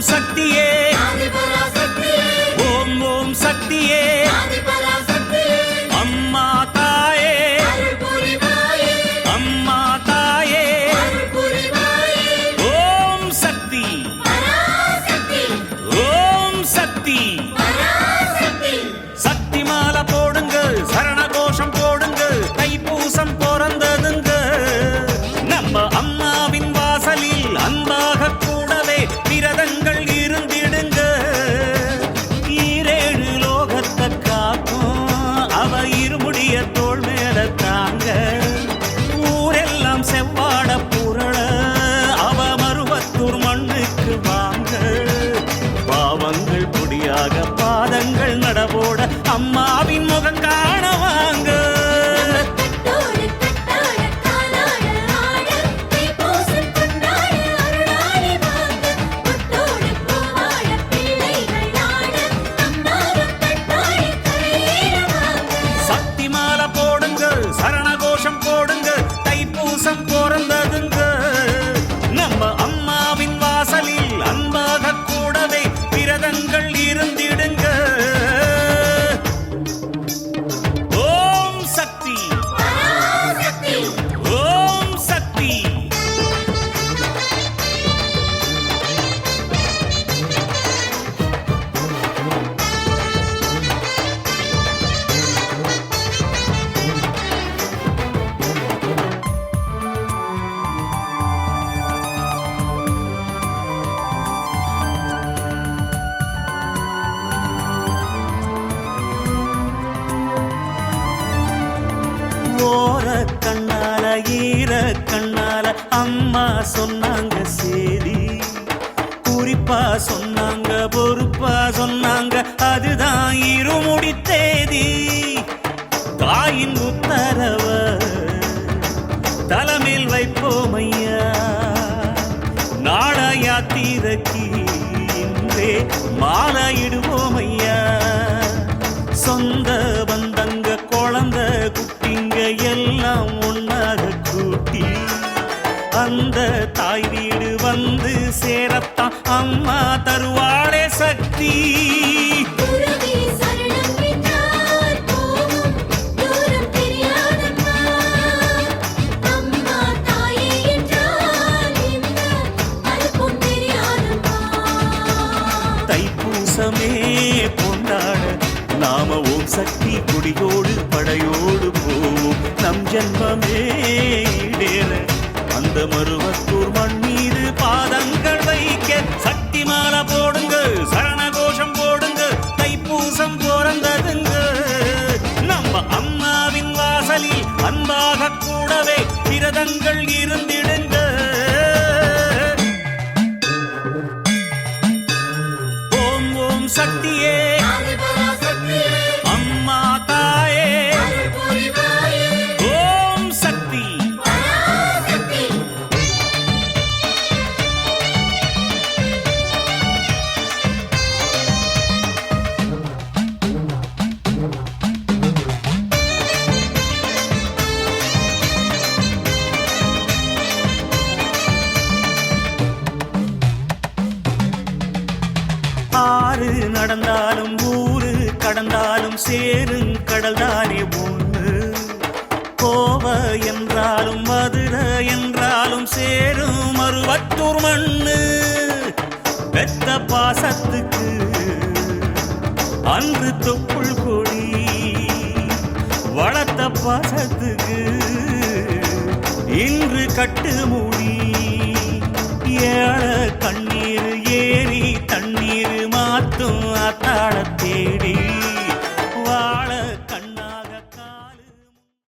சக்தியே. நடவோட அம்மாவின் முகம் கண்ணால ஈர கண்ணால அம்மா சொன்னாங்க சேதி. குறிப்பா சொன்னாங்க பொறுப்பா சொன்னாங்க அதுதான் இருமுடி தேதி. தாயின் உத்தரவ தலைமையில் வைப்போம் அந்த தாய் வீடு வந்து சேரத்தான் அம்மா தருவாளே சக்தி. தைப்பூசமே கொண்டாட நாம ஓம் சக்தி குடியோடு படையோடு போவோம். நம் ஜென்மமே அன்பாக கூடவே விரதங்கள் இருந்திடுங்க. ஓம் ஓம் சக்தியே. சேரும் கடல் தானே ஒன்று. கோவ என்றாலும் மதுரை என்றாலும் சேரும் மறுவத்தூர் மண்ணு. பெத்த பாசத்துக்கு அன்று தொப்புள் கொடி. வளர்த்த பாசத்துக்கு இன்று கட்டு மூடி ஏழ கண்ணீர்